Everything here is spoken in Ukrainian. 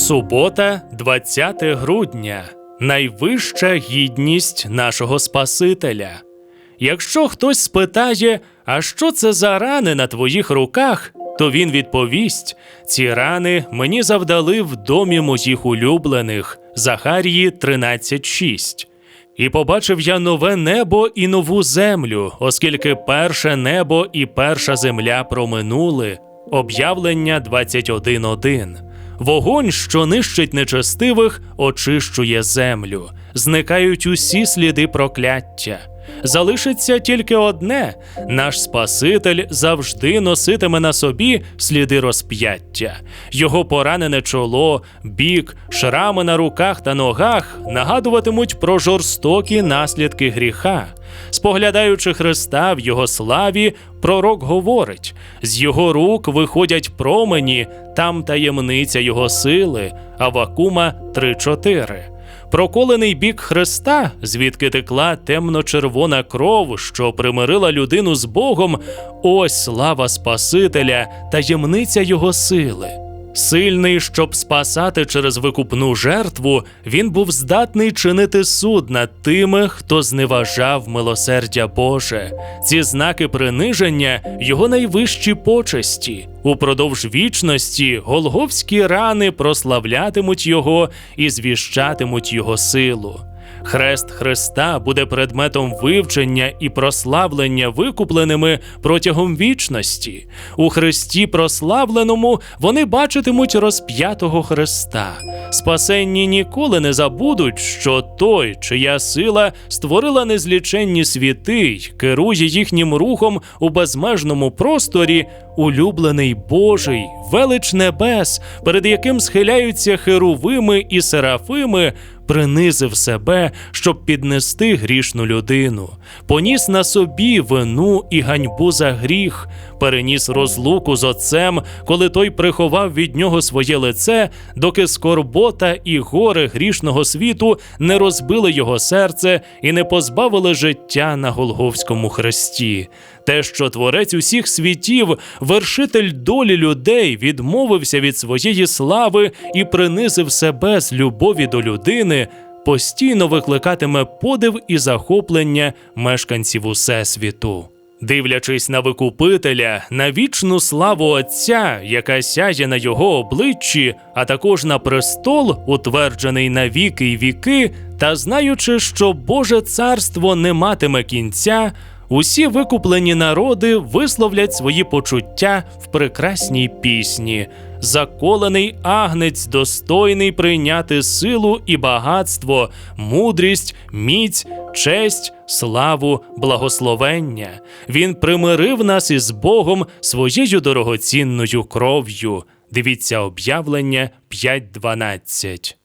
Субота, 20 грудня. Найвища гідність нашого Спасителя. Якщо хтось спитає, а що це за рани на твоїх руках, то він відповість: ці рани мені завдали в домі моїх улюблених Захарії 13.6. І побачив я нове небо і нову землю, оскільки перше небо і перша земля проминули. Об'явлення 21.1. Вогонь, що нищить нечестивих, очищує землю. Зникають усі сліди прокляття. Залишиться тільки одне: наш Спаситель завжди носитиме на собі сліди розп'яття. Його поранене чоло, бік, шрами на руках та ногах нагадуватимуть про жорстокі наслідки гріха. Споглядаючи Христа в його славі, пророк говорить: з його рук виходять промені, там таємниця його сили. Авакума 3.4. Проколений бік Христа, звідки текла темно-червона кров, що примирила людину з Богом, ось слава Спасителя, таємниця його сили. Сильний, щоб спасати через викупну жертву, він був здатний чинити суд над тими, хто зневажав милосердя Боже. Ці знаки приниження його найвищі почесті. Упродовж вічності голговські рани прославлятимуть його і звіщатимуть його силу. Хрест Христа буде предметом вивчення і прославлення викупленими протягом вічності. У Христі прославленому вони бачитимуть розп'ятого Христа. Спасенні ніколи не забудуть, що той, чия сила створила незліченні світи й керує їхнім рухом у безмежному просторі, улюблений Божий, велич небес, перед яким схиляються херувими і серафими, принизив себе, щоб піднести грішну людину, поніс на собі вину і ганьбу за гріх, переніс розлуку з отцем, коли той приховав від нього своє лице, доки скорбота і горе грішного світу не розбили його серце і не позбавили життя на Голговському хресті. Те, що творець усіх світів, вершитель долі людей, відмовився від своєї слави і принизив себе з любові до людини, постійно викликатиме подив і захоплення мешканців усесвіту. Дивлячись на викупителя, на вічну славу Отця, яка сяє на його обличчі, а також на престол, утверджений на віки й віки, та знаючи, що Боже царство не матиме кінця, усі викуплені народи висловлять свої почуття в прекрасній пісні. Заколений агнець, достойний прийняти силу і багатство, мудрість, міць, честь, славу, благословення. Він примирив нас із Богом своєю дорогоцінною кров'ю. Дивіться об'явлення 5.12.